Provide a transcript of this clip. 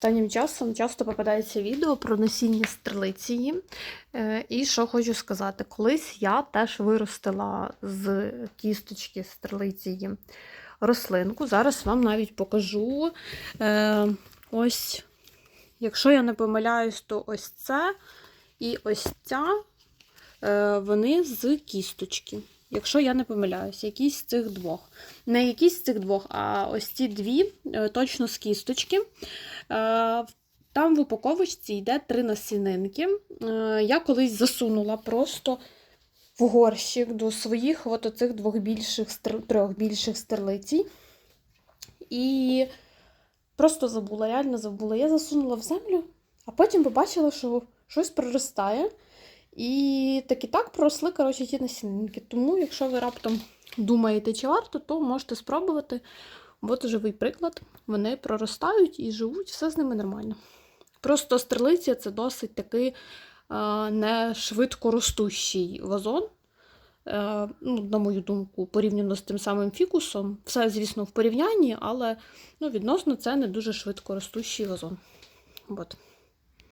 Останнім часом часто попадається відео про насіння стрелиції. Е, І що хочу сказати, колись я теж виростила з кісточки стрелиції рослинку. Зараз вам навіть покажу. Е, Ось, якщо я не помиляюсь, то ось це і ось ця, е, вони з кісточки. Якщо я не помиляюсь, якісь з цих двох. Не якісь з цих двох, а ось ці дві точно з кісточки. Е, Там в упаковочці йде три насінинки. Е, Я колись засунула просто в горщик до своїх от оцих двох більших, трьох більших стерлицій. І просто забула, реально забула. Я засунула в землю, а потім побачила, що щось проростає. І так і так проросли, коротше, ті насінинки. Тому, якщо ви раптом думаєте, чи варто, то можете спробувати. От живий приклад. Вони проростають і живуть, все з ними нормально. Просто стрелиця це досить такий е, не швидко ростущий вазон. Е, ну, на мою думку, порівняно з тим самим фікусом. Все, звісно, в порівнянні, але ну, відносно це не дуже швидко ростущий вазон. От.